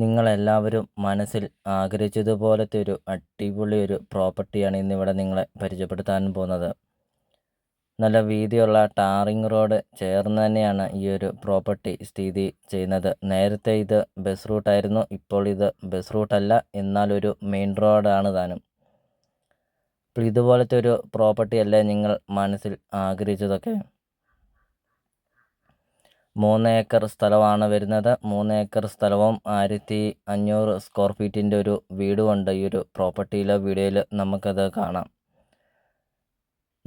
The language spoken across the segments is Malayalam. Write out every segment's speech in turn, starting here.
നിങ്ങളെല്ലാവരും മനസ്സിൽ ആഗ്രഹിച്ചതുപോലത്തെ ഒരു അടിപൊളി ഒരു പ്രോപ്പർട്ടിയാണ് ഇന്നിവിടെ നിങ്ങളെ പരിചയപ്പെടുത്താൻ പോകുന്നത്. നല്ല വീതിയുള്ള ടാറിംഗ് റോഡ് ചേർന്ന് തന്നെയാണ് ഈ ഒരു പ്രോപ്പർട്ടി സ്ഥിതി ചെയ്യുന്നത്. നേരത്തെ ഇത് ബസ് റൂട്ടായിരുന്നു ഇപ്പോൾ ഇത് ബസ് റൂട്ടല്ല എന്നാലൊരു മെയിൻ റോഡാണ് താനും. അപ്പോൾ ഇതുപോലത്തെ ഒരു പ്രോപ്പർട്ടി അല്ലേ നിങ്ങൾ മനസ്സിൽ ആഗ്രഹിച്ചതൊക്കെ? മൂന്ന് ഏക്കർ സ്ഥലമാണ് വരുന്നത്. മൂന്ന് ഏക്കർ സ്ഥലവും ആയിരത്തി അഞ്ഞൂറ് സ്ക്വയർ ഫീറ്റിന്റെ ഒരു വീടുമുണ്ട്. ഈ ഒരു പ്രോപ്പർട്ടിയിലെ വീഡിയോയിൽ നമുക്കത് കാണാം.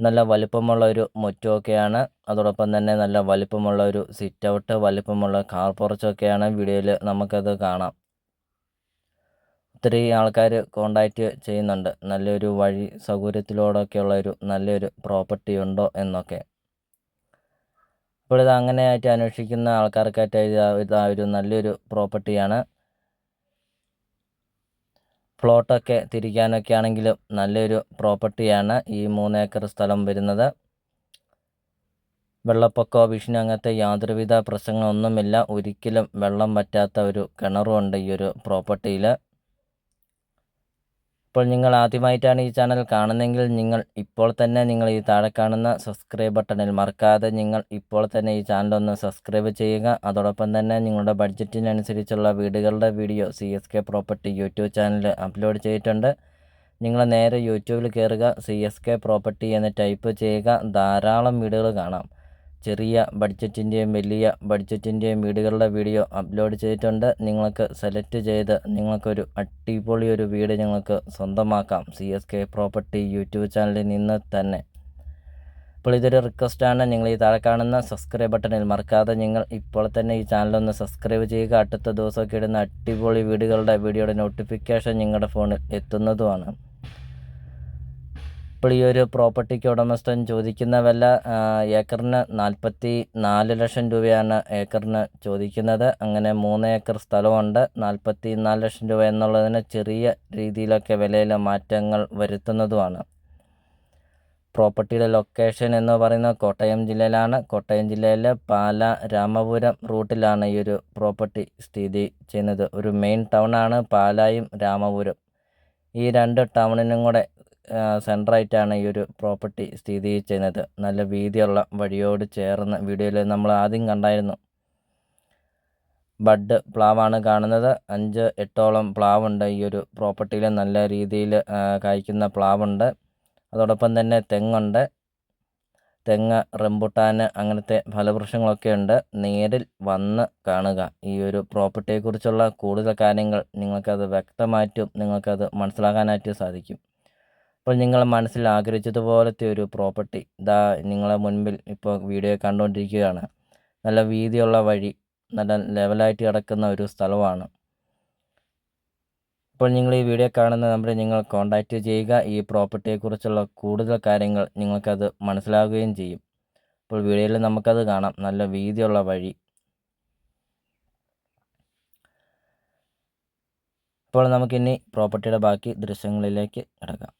നല്ല വലിപ്പമുള്ള ഒരു മുറ്റമൊക്കെയാണ്. അതോടൊപ്പം തന്നെ നല്ല വലിപ്പമുള്ള ഒരു സിറ്റ് ഔട്ട് വലിപ്പമുള്ള കാർ പുറച്ചൊക്കെയാണ് വീഡിയോയിൽ നമുക്കത് കാണാം. ഒത്തിരി ആൾക്കാർ കോണ്ടാക്റ്റ് ചെയ്യുന്നുണ്ട്. നല്ലൊരു വഴി സൗകര്യത്തിലൂടെയൊക്കെയുള്ള ഒരു നല്ലൊരു പ്രോപ്പർട്ടി ഉണ്ടോ എന്നൊക്കെ. അപ്പോൾ ഇത് അങ്ങനെയായിട്ട് അന്വേഷിക്കുന്ന ആൾക്കാർക്കായിട്ട് ഇതാ ഒരു നല്ലൊരു പ്രോപ്പർട്ടിയാണ് പ്ലോട്ടൊക്കെ തിരിക്കാനൊക്കെ ആണെങ്കിലും നല്ലൊരു പ്രോപ്പർട്ടിയാണ് ഈ മൂന്ന് ഏക്കർ സ്ഥലം വരുന്നത്. വെള്ളപ്പൊക്കമോ ഭീഷണി അങ്ങനത്തെ യാതൊരുവിധ പ്രശ്നങ്ങളൊന്നുമില്ല. ഒരിക്കലും വെള്ളം പറ്റാത്ത ഒരു കിണറുമുണ്ട് ഈ ഒരു പ്രോപ്പർട്ടിയിൽ ഇപ്പോൾ നിങ്ങൾ ആദ്യമായിട്ടാണ് ഈ ചാനൽ കാണുന്നതെങ്കിൽ നിങ്ങൾ ഇപ്പോൾ തന്നെ നിങ്ങൾ ഈ താഴെ കാണുന്ന സബ്സ്ക്രൈബ് ബട്ടണിൽ മറക്കാതെ നിങ്ങൾ ഇപ്പോൾ തന്നെ ഈ ചാനൽ ഒന്ന് സബ്സ്ക്രൈബ് ചെയ്യുക. അതോടൊപ്പം തന്നെ നിങ്ങളുടെ ബഡ്ജറ്റിനനുസരിച്ചുള്ള വീടുകളുടെ video C S K property YouTube ചാനലിൽ അപ്ലോഡ് ചെയ്തിട്ടുണ്ട്. നിങ്ങൾ നേരെ യൂട്യൂബിൽ കയറുക സി എസ് കെ പ്രോപ്പർട്ടി എന്ന് ടൈപ്പ് ചെയ്യുക. ധാരാളം വീടുകൾ കാണാം. ചെറിയ ബഡ്ജറ്റിന്റെയും വലിയ ബഡ്ജറ്റിന്റെയും വീടുകളുടെ വീഡിയോ അപ്ലോഡ് ചെയ്തിട്ടുണ്ട്. നിങ്ങൾക്ക് സെലക്ട് ചെയ്ത് നിങ്ങൾക്കൊരു അടിപൊളി ഒരു വീട് നിങ്ങൾക്ക് സ്വന്തമാക്കാം. C S K property YouTube ചാനലിൽ നിന്ന് തന്നെ. അപ്പോൾ ഇതൊരു റിക്വസ്റ്റാണ് നിങ്ങൾ ഈ താഴെ കാണുന്ന സബ്സ്ക്രൈബ് ബട്ടണിൽ മറക്കാതെ നിങ്ങൾ ഇപ്പോൾ തന്നെ ഈ ചാനലൊന്ന് സബ്സ്ക്രൈബ് ചെയ്യുക. അടുത്ത ദിവസമൊക്കെ ഇടുന്ന അടിപൊളി വീടുകളുടെ വീഡിയോയുടെ നോട്ടിഫിക്കേഷൻ നിങ്ങളുടെ ഫോണിൽ എത്തുന്നതുമാണ്. ഇപ്പോൾ ഈ ഒരു പ്രോപ്പർട്ടിക്ക് ഉടമസ്ഥൻ ചോദിക്കുന്ന വില ഏക്കറിന് നാൽപ്പത്തി നാല് ലക്ഷം രൂപയാണ് ഏക്കറിന് ചോദിക്കുന്നത്. അങ്ങനെ മൂന്ന് ഏക്കർ സ്ഥലമുണ്ട്. നാൽപ്പത്തി നാല് ലക്ഷം രൂപ എന്നുള്ളതിന് ചെറിയ രീതിയിലൊക്കെ വിലയിൽ മാറ്റങ്ങൾ വരുത്തുന്നതുമാണ്. പ്രോപ്പർട്ടിയുടെ ലൊക്കേഷൻ എന്ന് പറയുന്നത് കോട്ടയം ജില്ലയിലാണ്. കോട്ടയം ജില്ലയിലെ പാല രാമപുരം റൂട്ടിലാണ് ഈ ഒരു പ്രോപ്പർട്ടി സ്ഥിതി ചെയ്യുന്നത്. ഒരു മെയിൻ ടൗണാണ് പാലായും രാമപുരം. ഈ രണ്ട് ടൗണിനും കൂടെ സെന്ററായിട്ടാണ് ഈ ഒരു പ്രോപ്പർട്ടി സ്ഥിതി ചെയ്യുന്നത്. നല്ല വീതിയുള്ള വഴിയോട് ചേർന്ന് വീഡിയോയിൽ നമ്മൾ ആദ്യം കണ്ടായിരുന്നു. ബഡ് പ്ലാവാണ് കാണുന്നത്. അഞ്ച് എട്ടോളം പ്ലാവുണ്ട് ഈ ഒരു പ്രോപ്പർട്ടിയിൽ. നല്ല രീതിയിൽ കായ്ക്കുന്ന പ്ലാവുണ്ട്. അതോടൊപ്പം തന്നെ തെങ്ങുണ്ട്. തെങ്ങ് റംബുട്ടാൻ അങ്ങനത്തെ ഫലവൃക്ഷങ്ങളൊക്കെ ഉണ്ട്. നേരിൽ വന്ന് കാണുക. ഈ ഒരു പ്രോപ്പർട്ടിയെക്കുറിച്ചുള്ള കൂടുതൽ കാര്യങ്ങൾ നിങ്ങൾക്കത് വ്യക്തമായിട്ടും നിങ്ങൾക്കത് മനസ്സിലാക്കാനായിട്ട് സാധിക്കും. അപ്പോൾ നിങ്ങൾ മനസ്സിൽ ആഗ്രഹിച്ചതുപോലത്തെ ഒരു പ്രോപ്പർട്ടി ഇതാ നിങ്ങളെ മുൻപിൽ ഇപ്പോൾ വീഡിയോ കണ്ടുകൊണ്ടിരിക്കുകയാണ് നല്ല വീതിയുള്ള വഴി നല്ല ലെവലായിട്ട് കിടക്കുന്ന ഒരു സ്ഥലമാണ്. ഇപ്പോൾ നിങ്ങൾ ഈ വീഡിയോ കാണുന്ന നമ്പറിൽ നിങ്ങൾ കോൺടാക്റ്റ് ചെയ്യുക. ഈ പ്രോപ്പർട്ടിയെക്കുറിച്ചുള്ള കൂടുതൽ കാര്യങ്ങൾ നിങ്ങൾക്കത് മനസ്സിലാകുകയും ചെയ്യും. അപ്പോൾ വീഡിയോയിൽ നമുക്കത് കാണാം. നല്ല വീതിയുള്ള വഴി. ഇപ്പോൾ നമുക്കിനി പ്രോപ്പർട്ടിയുടെ ബാക്കി ദൃശ്യങ്ങളിലേക്ക് കിടക്കാം.